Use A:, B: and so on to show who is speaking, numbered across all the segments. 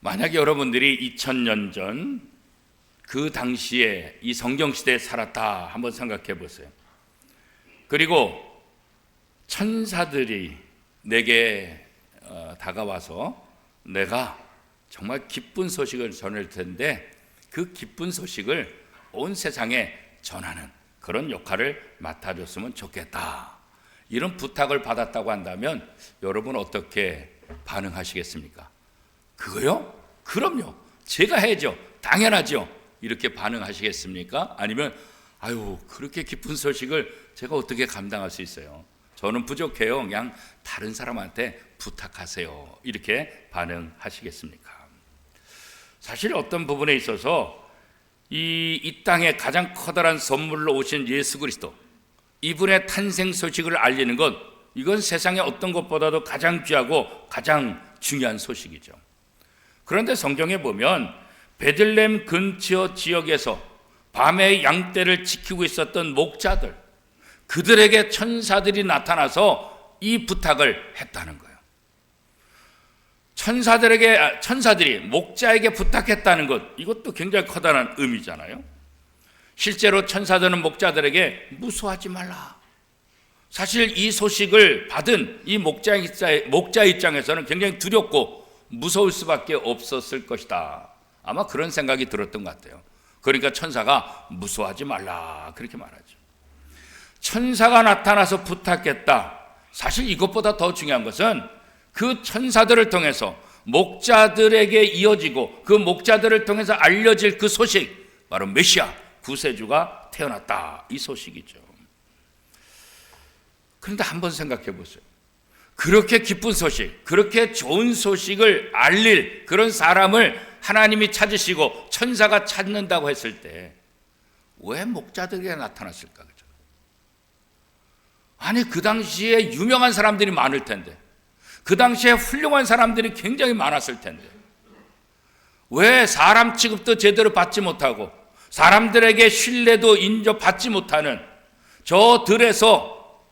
A: 만약에 여러분들이 2000년 전 그 당시에 이 성경 시대에 살았다 한번 생각해 보세요. 그리고 천사들이 내게 어, 다가와서 내가 정말 기쁜 소식을 전할 텐데 그 기쁜 소식을 온 세상에 전하는 그런 역할을 맡아줬으면 좋겠다. 이런 부탁을 받았다고 한다면 여러분 어떻게 반응하시겠습니까? 그거요? 그럼요. 제가 해야죠. 당연하죠. 이렇게 반응하시겠습니까? 아니면 아유 그렇게 기쁜 소식을 제가 어떻게 감당할 수 있어요? 저는 부족해요. 그냥 다른 사람한테 부탁하세요. 이렇게 반응하시겠습니까? 사실 어떤 부분에 있어서 이, 이 땅에 가장 커다란 선물로 오신 예수 그리스도 이분의 탄생 소식을 알리는 것 이건 세상의 어떤 것보다도 가장 귀하고 가장 중요한 소식이죠. 그런데 성경에 보면 베들렘 근처 지역에서 밤에 양떼를 지키고 있었던 목자들 그들에게 천사들이 나타나서 이 부탁을 했다는 거예요. 천사들에게 아, 천사들이 목자에게 부탁했다는 것 이것도 굉장히 커다란 의미잖아요. 실제로 천사들은 목자들에게 무서워하지 말라. 사실 이 소식을 받은 이 목자 입장에서는 굉장히 두렵고 무서울 수밖에 없었을 것이다. 아마 그런 생각이 들었던 것 같아요. 그러니까 천사가 무서워하지 말라 그렇게 말하죠. 천사가 나타나서 부탁했다. 사실 이것보다 더 중요한 것은 그 천사들을 통해서 목자들에게 이어지고 그 목자들을 통해서 알려질 그 소식 바로 메시아 구세주가 태어났다 이 소식이죠. 그런데 한번 생각해 보세요. 그렇게 기쁜 소식, 그렇게 좋은 소식을 알릴 그런 사람을 하나님이 찾으시고 천사가 찾는다고 했을 때 왜 목자들에게 나타났을까? 그죠? 아니 그 당시에 유명한 사람들이 많을 텐데 그 당시에 훌륭한 사람들이 굉장히 많았을 텐데 왜 사람 취급도 제대로 받지 못하고 사람들에게 신뢰도 인정받지 못하는 저 들에서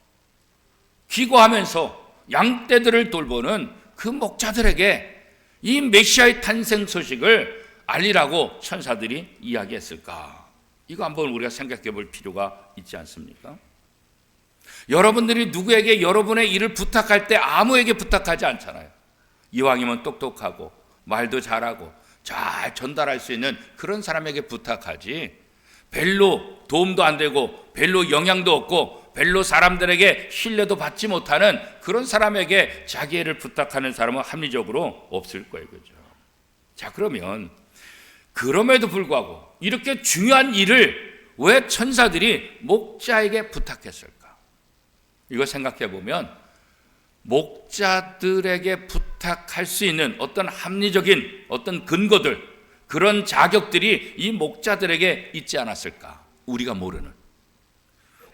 A: 기고하면서 양떼들을 돌보는 그 목자들에게 이 메시아의 탄생 소식을 알리라고 천사들이 이야기했을까? 이거 한번 우리가 생각해 볼 필요가 있지 않습니까? 여러분들이 누구에게 여러분의 일을 부탁할 때 아무에게 부탁하지 않잖아요. 이왕이면 똑똑하고 말도 잘하고 잘 전달할 수 있는 그런 사람에게 부탁하지. 별로 도움도 안 되고 별로 영향도 없고 별로 사람들에게 신뢰도 받지 못하는 그런 사람에게 자기 애를 부탁하는 사람은 합리적으로 없을 거예요. 그죠? 자, 그러면 그럼에도 불구하고 이렇게 중요한 일을 왜 천사들이 목자에게 부탁했을까? 이거 생각해 보면 목자들에게 부탁할 수 있는 어떤 합리적인 어떤 근거들 그런 자격들이 이 목자들에게 있지 않았을까? 우리가 모르는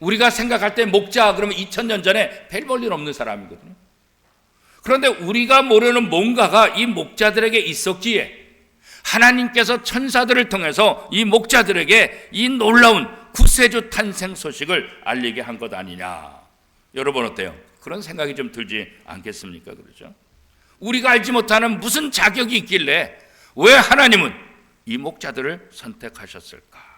A: 우리가 생각할 때 목자 그러면 2000년 전에 별 볼일 없는 사람이거든요. 그런데 우리가 모르는 뭔가가 이 목자들에게 있었기에 하나님께서 천사들을 통해서 이 목자들에게 이 놀라운 구세주 탄생 소식을 알리게 한 것 아니냐. 여러분 어때요? 그런 생각이 좀 들지 않겠습니까? 그러죠? 우리가 알지 못하는 무슨 자격이 있길래 왜 하나님은 이 목자들을 선택하셨을까?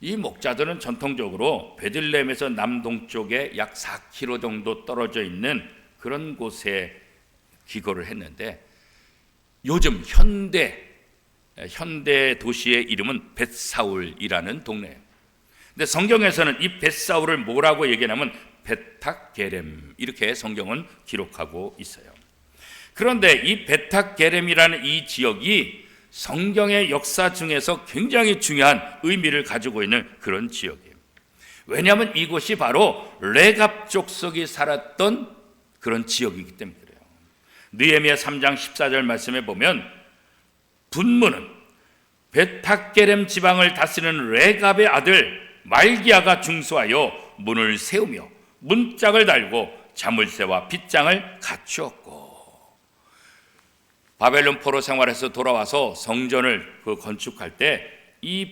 A: 이 목자들은 전통적으로 베들레헴에서 남동쪽에 약 4km 정도 떨어져 있는 그런 곳에 기거를 했는데 요즘 현대 현대 도시의 이름은 벳사울이라는 동네예요. 근데 성경에서는 이 벳사울을 뭐라고 얘기하냐면 베탁게렘 이렇게 성경은 기록하고 있어요. 그런데 이 베탁게렘이라는 이 지역이 성경의 역사 중에서 굉장히 중요한 의미를 가지고 있는 그런 지역이에요. 왜냐하면 이곳이 바로 레갑 족속이 살았던 그런 지역이기 때문에 그래요. 느헤미야 3장 14절 말씀에 보면 분문은 베탁게렘 지방을 다스리는 레갑의 아들 말기야가 중수하여 문을 세우며 문짝을 달고 자물쇠와 빗장을 갖추었고 바벨론 포로 생활에서 돌아와서 성전을 그 건축할 때 이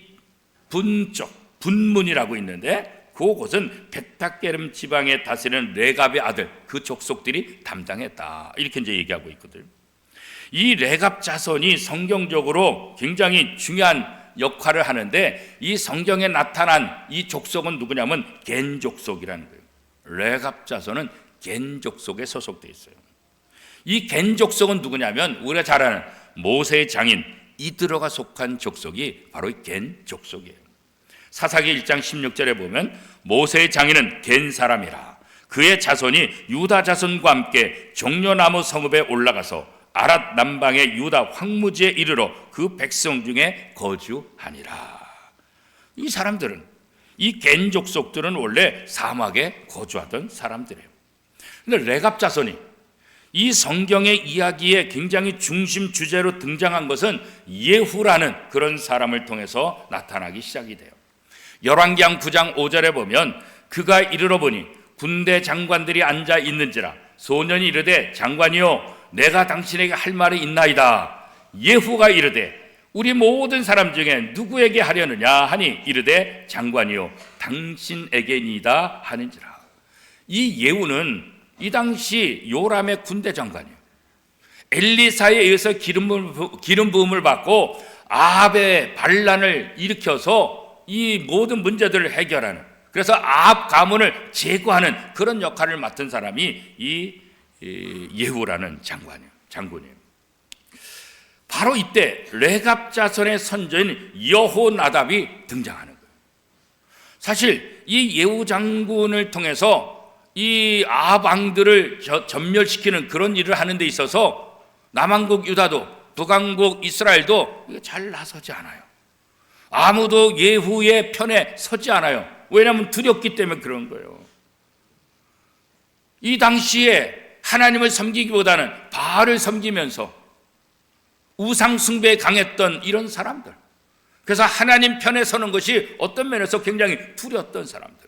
A: 분쪽 분문이라고 있는데 그곳은 베타게름 지방에 다스리는 레갑의 아들 그 족속들이 담당했다 이렇게 이제 얘기하고 있거든. 이 레갑 자손이 성경적으로 굉장히 중요한 역할을 하는데 이 성경에 나타난 이 족속은 누구냐면 겐 족속이라는 거예요. 레갑 자손은 겐 족속에 소속돼 있어요. 이 겐 족속은 누구냐면 우리가 잘 아는 모세의 장인 이드로가 속한 족속이 바로 겐 족속이에요. 사사기 1장 16절에 보면 모세의 장인은 겐 사람이라 그의 자손이 유다 자손과 함께 종려나무 성읍에 올라가서 아랏 남방의 유다 황무지에 이르러 그 백성 중에 거주하니라. 이 사람들은 이 겐 족속들은 원래 사막에 거주하던 사람들이에요. 근데 레갑 자손이 이 성경의 이야기에 굉장히 중심 주제로 등장한 것은 예후라는 그런 사람을 통해서 나타나기 시작이 돼요. 열왕기상 9장 5절에 보면 그가 이르러 보니 군대 장관들이 앉아 있는지라 소년이 이르되 장관이요 내가 당신에게 할 말이 있나이다. 예후가 이르되 우리 모든 사람 중에 누구에게 하려느냐 하니 이르되 장관이요 당신에게니다 하는지라. 이 예후는 이 당시 요람의 군대 장관이에요. 엘리사에 의해서 기름 기름 부음을 받고 아합의 반란을 일으켜서 이 모든 문제들을 해결하는 그래서 아합 가문을 제거하는 그런 역할을 맡은 사람이 이이 예후라는 장관이에요. 장군이에요. 바로 이때 레갑 자손의 선조인 여호나답이 등장하는 거예요. 사실 이 예후 장군을 통해서 이 저- 전멸시키는 그런 일을 하는 데 있어서 남한국 유다도 북한국 이스라엘도 잘 나서지 않아요. 아무도 예후의 편에 서지 않아요. 왜냐하면 두렵기 때문에 그런 거예요. 이 당시에 하나님을 섬기기보다는 바알을 섬기면서 우상 숭배에 강했던 이런 사람들. 그래서 하나님 편에 서는 것이 어떤 면에서 굉장히 두려웠던 사람들.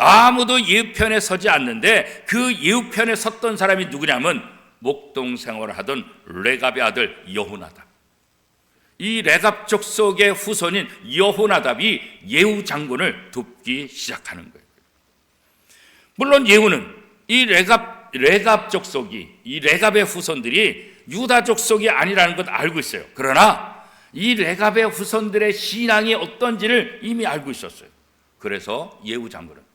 A: 아무도 예후 편에 서지 않는데 그 예후 편에 섰던 사람이 누구냐면 목동 생활을 하던 레갑의 아들 여호나답. 이 레갑 족 속의 후손인 여호나답이 예후 장군을 돕기 시작하는 거예요. 물론 예후는 이 레갑 레갑 족 속이 이 레갑의 후손들이 유다 족 속이 아니라는 것 알고 있어요. 그러나 이 레갑의 후손들의 신앙이 어떤지를 이미 알고 있었어요. 그래서 예후 장군은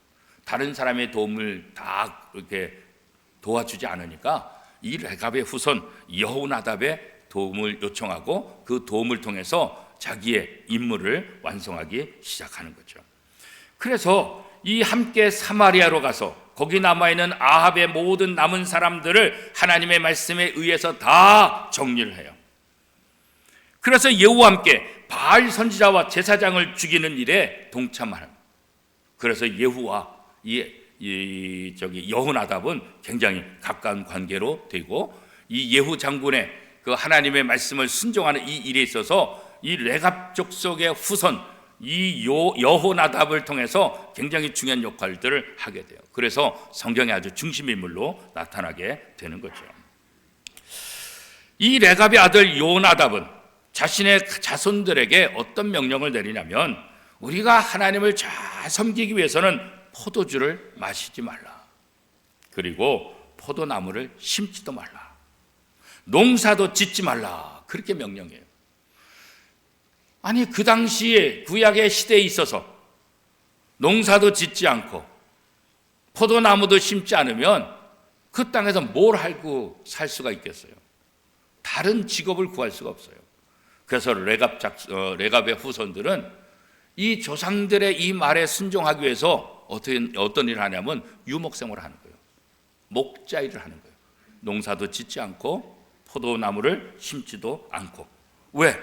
A: 다른 사람의 도움을 다 이렇게 도와주지 않으니까 이 레갑의 후손 여호나답의 도움을 요청하고 그 도움을 통해서 자기의 임무를 완성하기 시작하는 거죠. 그래서 이 함께 사마리아로 가서 거기 남아 있는 아합의 모든 남은 사람들을 하나님의 말씀에 의해서 다 정리를 해요. 그래서 예후와 함께 바알 선지자와 제사장을 죽이는 일에 동참하는. 그래서 예후와 이, 이 저기 여호나답은 굉장히 가까운 관계로 되고 이 예후 장군의 그 하나님의 말씀을 순종하는 이 일에 있어서 이 레갑 족속의 후손 이 요, 여호나답을 통해서 굉장히 중요한 역할들을 하게 돼요. 그래서 성경의 아주 중심 인물로 나타나게 되는 거죠. 이 레갑의 아들 요나답은 자신의 자손들에게 어떤 명령을 내리냐면 우리가 하나님을 잘 섬기기 위해서는 포도주를 마시지 말라. 그리고 포도나무를 심지도 말라. 농사도 짓지 말라. 그렇게 명령해요. 아니 그 당시에 구약의 시대에 있어서 농사도 짓지 않고 포도나무도 심지 않으면 그 땅에서 뭘 할고 살 수가 있겠어요? 다른 직업을 구할 수가 없어요. 그래서 레갑 작, 어, 레갑의 후손들은 이 조상들의 이 말에 순종하기 위해서 어떤 어떤 일을 하냐면 유목 생활을 하는 거예요. 목자 일을 하는 거예요. 농사도 짓지 않고 포도나무를 심지도 않고 왜?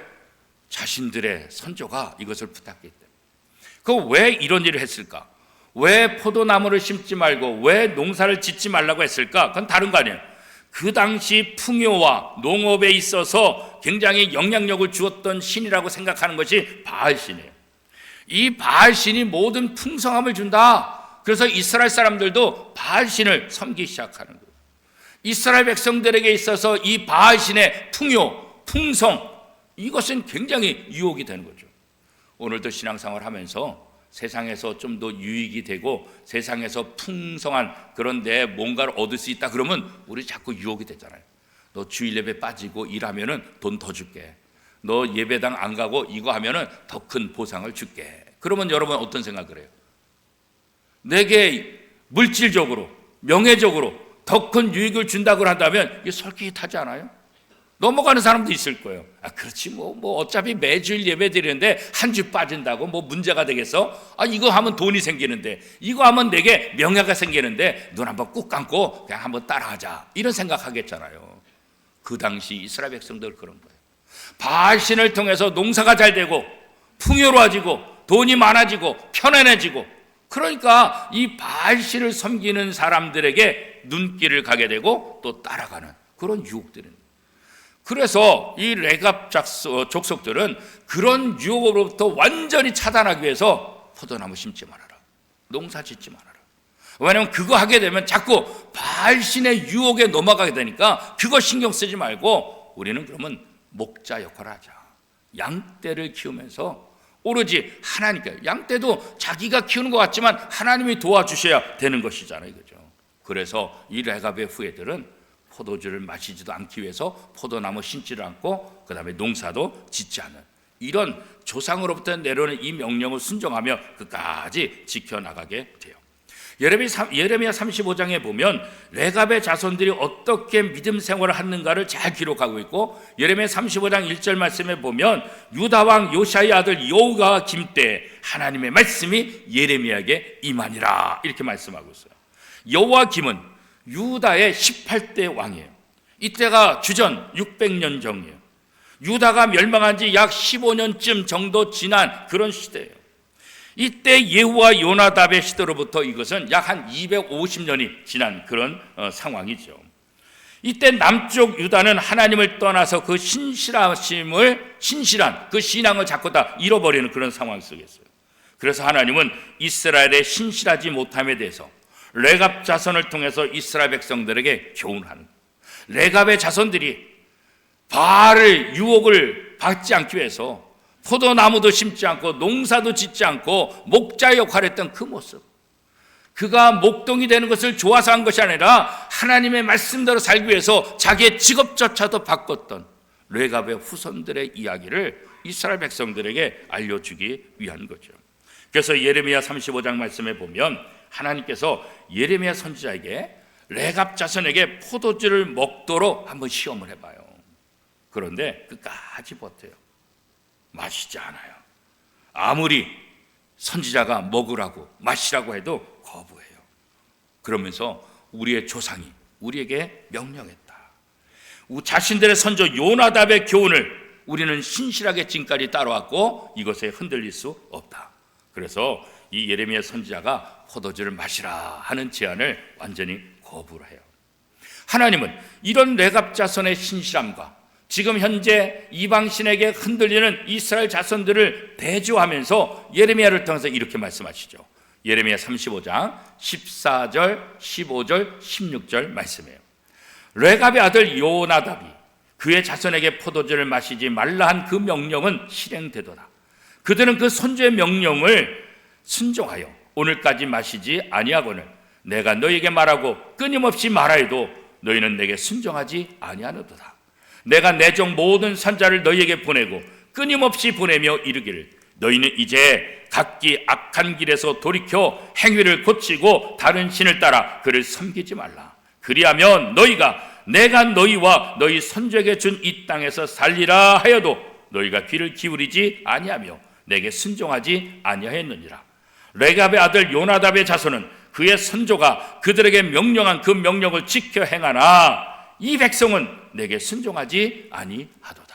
A: 자신들의 선조가 이것을 때문에. 그왜 이런 일을 했을까? 왜 포도나무를 심지 말고 왜 농사를 짓지 말라고 했을까? 그건 다른 거 아니에요. 그 당시 풍요와 농업에 있어서 굉장히 영향력을 주었던 신이라고 생각하는 것이 바알 신이에요. 이 바알 신이 모든 풍성함을 준다. 그래서 이스라엘 사람들도 바알 신을 섬기기 시작하는 거예요. 이스라엘 백성들에게 있어서 이 바알 신의 풍요, 풍성 이것은 굉장히 유혹이 되는 거죠. 오늘도 신앙생활 하면서 세상에서 좀 더 유익이 되고 세상에서 풍성한 그런 데 뭔가를 얻을 수 있다 그러면 우리 자꾸 유혹이 되잖아요. 너 주일 예배 빠지고 일하면은 돈 더 줄게. 너 예배당 안 가고 이거 하면은 더 큰 보상을 줄게. 그러면 여러분 어떤 생각을 해요? 내게 물질적으로, 명예적으로 더 큰 유익을 준다고 한다면 이게 솔깃하지 않아요? 넘어가는 사람도 있을 거예요. 아, 그렇지, 뭐, 뭐, 어차피 매주일 예배 드리는데 한 주 빠진다고 뭐 문제가 되겠어? 아, 이거 하면 돈이 생기는데, 이거 하면 내게 명예가 생기는데, 눈 한번 꾹 감고 그냥 한번 따라하자. 이런 생각 하겠잖아요. 그 당시 이스라엘 백성들 그런 거예요. 바신을 통해서 농사가 잘 되고, 풍요로워지고, 돈이 많아지고, 편안해지고, 그러니까 이 바알신을 섬기는 사람들에게 눈길을 가게 되고 또 따라가는 그런 유혹들은 그래서 이 레갑 작소- 족속들은 그런 유혹으로부터 완전히 차단하기 위해서 포도나무 심지 말아라. 농사 짓지 말아라. 왜냐하면 그거 하게 되면 자꾸 바알신의 유혹에 넘어가게 되니까 그거 신경 쓰지 말고 우리는 그러면 목자 역할을 하자. 양떼를 키우면서 오로지 하나님께 양떼도 자기가 키우는 것 같지만 하나님이 도와주셔야 되는 것이잖아요. 그죠? 그래서 이 레갑의 후예들은 포도주를 마시지도 않기 위해서 포도나무 심지를 않고 그다음에 농사도 짓지 않는 이런 조상으로부터 내려오는 이 명령을 순종하며 끝까지 지켜나가게 돼요. 예레미야 35장에 보면 레갑의 자손들이 어떻게 믿음 생활을 하는가를 잘 기록하고 있고 예레미야 35장 1절 말씀에 보면 유다 왕 요시아의 아들 여호가 김때 하나님의 말씀이 예레미야에게 임하니라 이렇게 말씀하고 있어요. 여호와 김은 유다의 18대 왕이에요. 이때가 주전 600년 전이에요. 유다가 멸망한 지 약 15년쯤 정도 지난 그런 시대예요. 이때 예후와 요나답의 시대로부터 이것은 약 한 250년이 지난 그런 어, 상황이죠. 이때 남쪽 유다는 하나님을 떠나서 그 신실하심을 신실한 그 신앙을 자꾸 다 잃어버리는 그런 상황 속이었어요. 그래서 하나님은 이스라엘의 신실하지 못함에 대해서 레갑 자손을 통해서 이스라엘 백성들에게 교훈하는 레갑의 자손들이 바알의 유혹을 받지 않기 위해서 포도나무도 심지 않고 농사도 짓지 않고 목자 역할을 했던 그 모습. 그가 목동이 되는 것을 좋아서 한 것이 아니라 하나님의 말씀대로 살기 위해서 자기의 직업조차도 바꿨던 레갑의 후손들의 이야기를 이스라엘 백성들에게 알려주기 위한 거죠. 그래서 예레미야 35장 말씀에 보면 하나님께서 예레미야 선지자에게 레갑 자손에게 포도주를 먹도록 한번 시험을 해봐요. 그런데 끝까지 버텨요. 마시지 않아요. 아무리 선지자가 먹으라고 마시라고 해도 거부해요. 그러면서 우리의 조상이 우리에게 명령했다. 우- 자신들의 선조 요나답의 교훈을 우리는 신실하게 지금까지 따라왔고 이것에 흔들릴 수 없다. 그래서 이 예레미야 선지자가 포도주를 마시라 하는 제안을 완전히 거부를 해요. 하나님은 이런 레갑 자손의 신실함과 지금 현재 이방신에게 흔들리는 이스라엘 자손들을 대조하면서 예레미야를 통해서 이렇게 말씀하시죠. 예레미야 35장 14절, 15절, 16절 말씀이에요. 레갑의 아들 요나답이 그의 자손에게 포도주를 마시지 말라 한 그 명령은 실행되더라. 그들은 그 선조의 명령을 순종하여 오늘까지 마시지 아니하거늘 내가 너에게 말하고 끊임없이 말하여도 너희는 내게 순종하지 아니하노도다. 내가 내 종 모든 선자를 너희에게 보내고 끊임없이 보내며 이르기를 너희는 이제 각기 악한 길에서 돌이켜 행위를 고치고 다른 신을 따라 그를 섬기지 말라. 그리하면 너희가 내가 너희와 너희 선조에게 준 이 땅에서 살리라 하여도 너희가 귀를 기울이지 아니하며 내게 순종하지 아니하였느니라. 레갑의 아들 요나답의 자손은 그의 선조가 그들에게 명령한 그 명령을 지켜 행하나 이 백성은 내게 순종하지 아니하도다.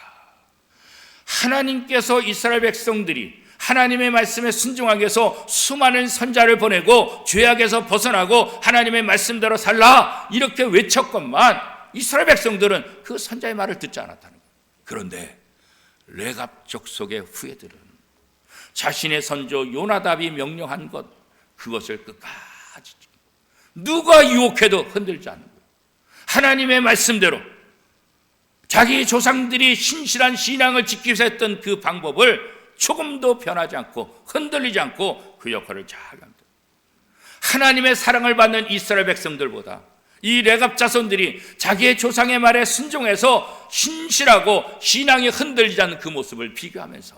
A: 하나님께서 이스라엘 백성들이 하나님의 말씀에 순종하기 위해서 수많은 선자를 보내고 죄악에서 벗어나고 하나님의 말씀대로 살라 이렇게 외쳤건만 이스라엘 백성들은 그 선자의 말을 듣지 않았다는 거예요. 그런데 레갑 족속의 후예들은 자신의 선조 요나답이 명령한 것 그것을 끝까지 누가 유혹해도 흔들지 않는 거예요. 하나님의 말씀대로 자기 조상들이 신실한 신앙을 지키기 위해서 했던 그 방법을 조금도 변하지 않고 흔들리지 않고 그 역할을 잘 합니다. 하나님의 사랑을 받는 이스라엘 백성들보다 이 레갑 자손들이 자기의 조상의 말에 순종해서 신실하고 신앙이 흔들리지 않는 그 모습을 비교하면서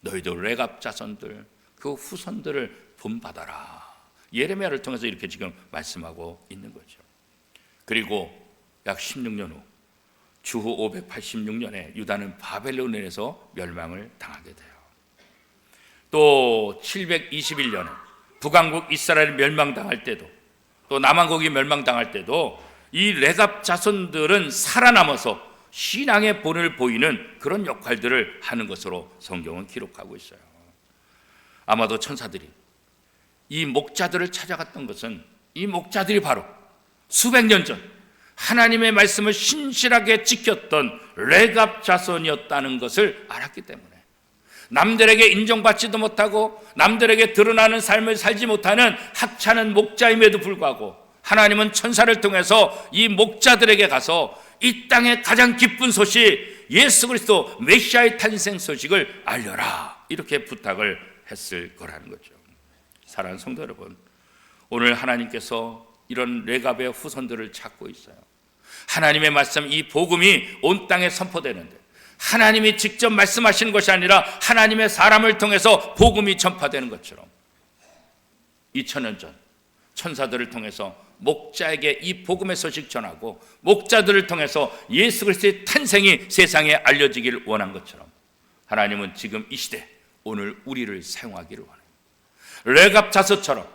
A: 너희도 레갑 자손들 그 후손들을 본받아라. 예레미야를 통해서 이렇게 지금 말씀하고 있는 거죠. 그리고 약 16년 후 주후 586년에 유다는 바벨론에서 멸망을 당하게 돼요. 또 721년에 북왕국 이스라엘 멸망당할 때도 또 남왕국이 멸망당할 때도 이 레갑 자손들은 살아남아서 신앙의 본을 보이는 그런 역할들을 하는 것으로 성경은 기록하고 있어요. 아마도 천사들이 이 목자들을 찾아갔던 것은 이 목자들이 바로 수백 년 전 하나님의 말씀을 신실하게 지켰던 레갑 자손이었다는 것을 알았기 때문에 남들에게 인정받지도 못하고 남들에게 드러나는 삶을 살지 못하는 하찮은 목자임에도 불구하고 하나님은 천사를 통해서 이 목자들에게 가서 이 땅의 가장 기쁜 소식 예수 그리스도 메시아의 탄생 소식을 알려라 이렇게 부탁을 했을 거라는 거죠. 사랑하는 성도 여러분, 오늘 하나님께서 이런 레갑의 후손들을 찾고 있어요. 하나님의 말씀 이 복음이 온 땅에 선포되는데 하나님이 직접 말씀하시는 것이 아니라 하나님의 사람을 통해서 복음이 전파되는 것처럼 2000년 전 천사들을 통해서 목자에게 이 복음의 소식 전하고 목자들을 통해서 예수 그리스도의 탄생이 세상에 알려지기를 원한 것처럼 하나님은 지금 이 시대 오늘 우리를 사용하기를 원해요. 레갑 자서처럼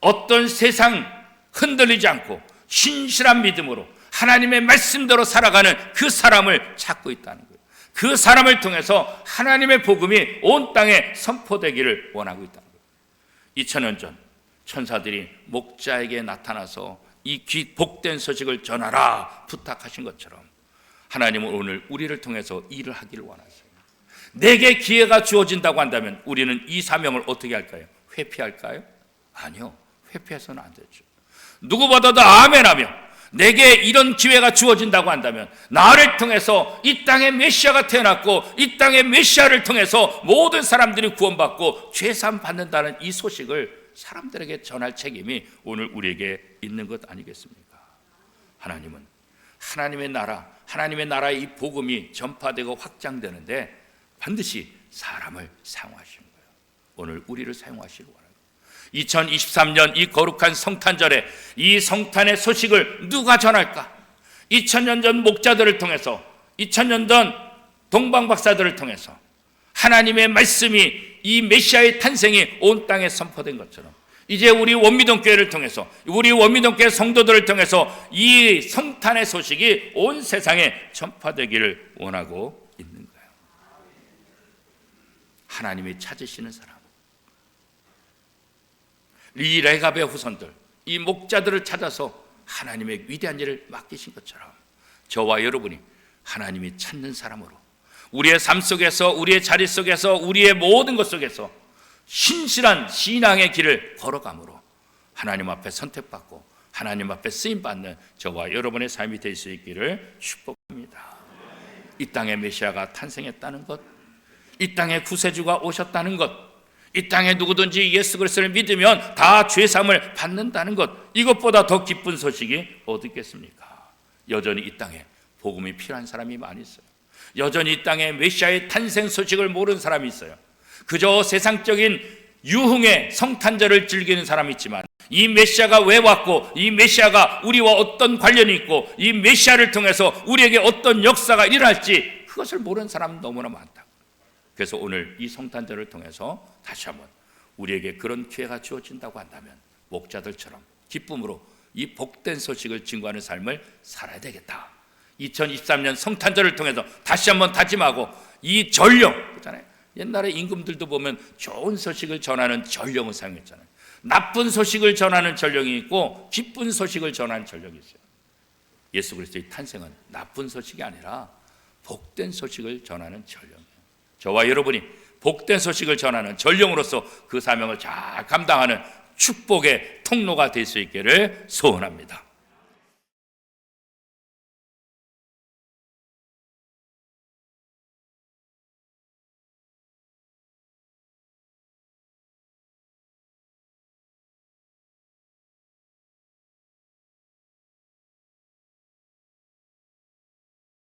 A: 어떤 세상 흔들리지 않고 신실한 믿음으로 하나님의 말씀대로 살아가는 그 사람을 찾고 있다는 거예요. 그 사람을 통해서 하나님의 복음이 온 땅에 선포되기를 원하고 있다는 거예요. 2000년 전 천사들이 목자에게 나타나서 이 귀, 복된 소식을 전하라 부탁하신 것처럼 하나님은 오늘 우리를 통해서 일을 하기를 원하세요. 내게 기회가 주어진다고 한다면 우리는 이 사명을 어떻게 할까요? 회피할까요? 아니요. 회피해서는 안 되죠. 누구보다도 아멘하며 내게 이런 기회가 주어진다고 한다면 나를 통해서 이 땅에 메시아가 태어났고 이 땅에 메시아를 통해서 모든 사람들이 구원받고 죄산 받는다는 이 소식을 사람들에게 전할 책임이 오늘 우리에게 있는 것 아니겠습니까? 하나님은 하나님의 나라, 하나님의 나라의 이 복음이 전파되고 확장되는데 반드시 사람을 사용하시는 거예요. 오늘 우리를 원합니다. 2023년 이 거룩한 성탄절에 이 성탄의 소식을 누가 전할까? 2000년 전 목자들을 통해서 2000년 전 동방 박사들을 통해서 하나님의 말씀이 이 메시아의 탄생이 온 땅에 선포된 것처럼 이제 우리 원미동 교회를 통해서 우리 원미동 교회 성도들을 통해서 이 성탄의 소식이 온 세상에 전파되기를 원하고 있는 거예요. 하나님이 찾으시는 사람 이 레갑의 후손들, 이 목자들을 찾아서 하나님의 위대한 일을 맡기신 것처럼 저와 여러분이 하나님이 찾는 사람으로 우리의 삶 속에서 우리의 자리 속에서 우리의 모든 것 속에서 신실한 신앙의 길을 걸어감으로 하나님 앞에 선택받고 하나님 앞에 쓰임 받는 저와 여러분의 삶이 될 수 있기를 축복합니다. 이 땅에 메시아가 탄생했다는 것, 이 땅에 구세주가 오셨다는 것, 이 땅에 누구든지 예수 그리스도를 믿으면 다 죄삼을 받는다는 것 이것보다 더 기쁜 소식이 어디 있겠습니까? 여전히 이 땅에 복음이 필요한 사람이 많이 있어요. 여전히 이 땅에 메시아의 탄생 소식을 모르는 사람이 있어요. 그저 세상적인 유흥의 성탄절을 즐기는 사람이 있지만 이 메시아가 왜 왔고 이 메시아가 우리와 어떤 관련이 있고 이 메시아를 통해서 우리에게 어떤 역사가 일어날지 그것을 모르는 사람 너무나 많다. 그래서 오늘 이 성탄절을 통해서 다시 한번 우리에게 그런 기회가 주어진다고 한다면 목자들처럼 기쁨으로 이 복된 소식을 증거하는 삶을 살아야 되겠다. 2023년 성탄절을 통해서 다시 한번 다짐하고 이 전령 있잖아요. 옛날에 임금들도 보면 좋은 소식을 전하는 전령을 사용했잖아요. 나쁜 소식을 전하는 전령이 있고 기쁜 소식을 전하는 전령이 있어요. 예수 그리스도의 탄생은 나쁜 소식이 아니라 복된 소식을 전하는 전령. 저와 여러분이 복된 소식을 전하는 전령으로서 그 사명을 잘 감당하는 축복의 통로가 될 수 있기를 소원합니다.